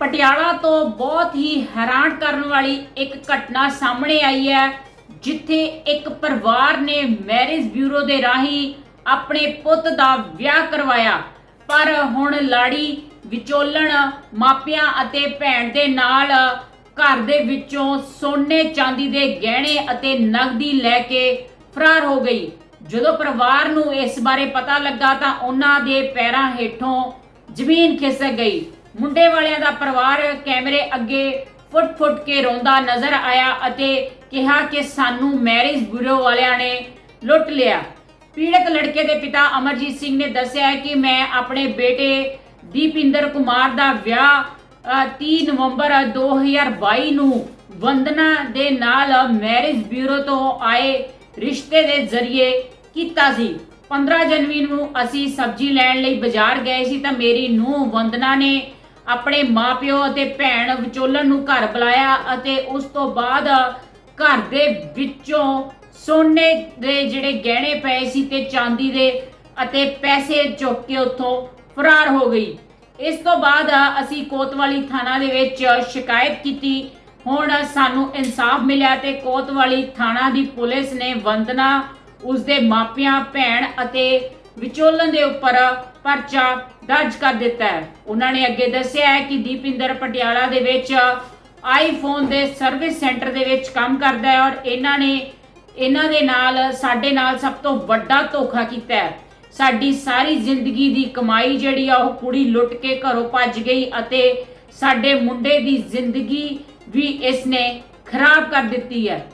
ਪਟਿਆਲਾ ਤੋਂ ਬਹੁਤ ਹੀ ਹੈਰਾਨ ਕਰਨ ਵਾਲੀ ਇੱਕ ਘਟਨਾ ਸਾਹਮਣੇ ਆਈ ਹੈ, ਜਿੱਥੇ ਇੱਕ ਪਰਿਵਾਰ ਨੇ ਮੈਰਿਜ ਬਿਊਰੋ ਦੇ ਰਾਹੀਂ ਆਪਣੇ ਪੁੱਤ ਦਾ ਵਿਆਹ ਕਰਵਾਇਆ। ਪਰ ਹੁਣ ਲਾੜੀ ਵਿਚੋਲਣ, ਮਾਪਿਆਂ ਅਤੇ ਭੈਣ ਦੇ ਨਾਲ ਘਰ ਦੇ ਵਿੱਚੋਂ ਸੋਨੇ ਚਾਂਦੀ ਦੇ ਗਹਿਣੇ ਅਤੇ ਨਗਦੀ ਲੈ ਕੇ ਫਰਾਰ ਹੋ ਗਈ। ਜਦੋਂ ਪਰਿਵਾਰ ਨੂੰ ਇਸ ਬਾਰੇ ਪਤਾ ਲੱਗਾ ਤਾਂ ਉਹਨਾਂ ਦੇ ਪੈਰਾਂ ਹੇਠੋਂ ਜ਼ਮੀਨ ਖਿਸਕ ਗਈ। ਮੁੰਡੇ ਵਾਲਿਆਂ ਦਾ ਪਰਿਵਾਰ ਕੈਮਰੇ ਅੱਗੇ ਫੁੱਟ-ਫੁੱਟ ਕੇ ਰੋਂਦਾ ਨਜ਼ਰ ਆਇਆ ਅਤੇ ਕਿਹਾ ਕਿ ਸਾਨੂੰ ਮੈਰਿਜ ਬਿਊਰੋ ਵਾਲਿਆਂ ਨੇ ਲੁੱਟ ਲਿਆ। ਪੀੜਤ ਲੜਕੇ ਦੇ ਪਿਤਾ ਅਮਰਜੀਤ ਸਿੰਘ ਨੇ ਦੱਸਿਆ ਕਿ ਮੈਂ ਆਪਣੇ ਬੇਟੇ ਦੀਪਿੰਦਰ ਕੁਮਾਰ ਦਾ ਵਿਆਹ ਅ, 30 ਨਵੰਬਰ 2022 ਨੂੰ ਵੰਦਨਾ ਦੇ ਨਾਲ ਮੈਰਿਜ ਬਿਊਰੋ ਤੋਂ ਆਏ ਰਿਸ਼ਤੇ ਦੇ ਜ਼ਰੀਏ ਕੀਤਾ ਸੀ। 15 ਜਨਵਰੀ ਨੂੰ ਅਸੀਂ ਸਬਜ਼ੀ ਲੈਣ ਲਈ ਬਾਜ਼ਾਰ ਗਏ ਸੀ ਤਾਂ ਮੇਰੀ ਨੂੰਹ ਵੰਦਨਾ ਨੇ ਆਪਣੇ ਮਾਪਿਓ ਅਤੇ ਭੈਣ ਵਿਚੋਲਨ ਨੂੰ ਘਰ ਬੁਲਾਇਆ ਅਤੇ ਉਸ ਤੋਂ ਬਾਅਦ ਘਰ ਦੇ ਵਿੱਚੋਂ ਸੋਨੇ ਦੇ ਜਿਹੜੇ ਗਹਿਣੇ ਪਏ ਸੀ ਤੇ ਚਾਂਦੀ ਦੇ ਅਤੇ ਪੈਸੇ ਚੁੱਕ ਕੇ ਉੱਥੋਂ ਫਰਾਰ ਹੋ ਗਈ। ਇਸ ਤੋਂ ਬਾਅਦ ਅਸੀਂ ਕੋਤਵਾਲੀ ਥਾਣਾ ਦੇ ਵਿੱਚ ਸ਼ਿਕਾਇਤ ਕੀਤੀ। ਹੁਣ ਸਾਨੂੰ ਇਨਸਾਫ ਮਿਲਿਆ ਤੇ ਕੋਤਵਾਲੀ ਥਾਣਾ ਦੀ ਪੁਲਿਸ ਨੇ ਵੰਦਨਾ, ਉਸਦੇ ਮਾਪਿਆਂ, ਭੈਣ ਅਤੇ ਵਿਚੋਲਨ ਦੇ ਉੱਪਰ ਪਰਚਾ ਦਰਜ ਕਰ ਦਿੱਤਾ ਹੈ। ਉਹਨਾਂ ਨੇ ਅੱਗੇ ਦੱਸਿਆ ਹੈ ਕਿ ਦੀਪਿੰਦਰ ਪਟਿਆਲਾ ਦੇ ਵਿੱਚ ਆਈਫੋਨ ਦੇ ਸਰਵਿਸ ਸੈਂਟਰ ਦੇ ਵਿੱਚ ਕੰਮ ਕਰਦਾ ਹੈ ਔਰ ਇਹਨਾਂ ਨੇ, ਇਹਨਾਂ ਦੇ ਨਾਲ, ਸਾਡੇ ਨਾਲ ਸਭ ਤੋਂ ਵੱਡਾ ਧੋਖਾ ਕੀਤਾ ਹੈ। ਸਾਡੀ ਸਾਰੀ ਜ਼ਿੰਦਗੀ ਦੀ ਕਮਾਈ ਜਿਹੜੀ ਆ, ਉਹ ਕੁੜੀ ਲੁੱਟ ਕੇ ਘਰੋਂ ਭੱਜ ਗਈ ਅਤੇ ਸਾਡੇ ਮੁੰਡੇ ਦੀ ਜ਼ਿੰਦਗੀ ਵੀ ਇਸ ਨੇ ਖਰਾਬ ਕਰ ਦਿੱਤੀ ਹੈ।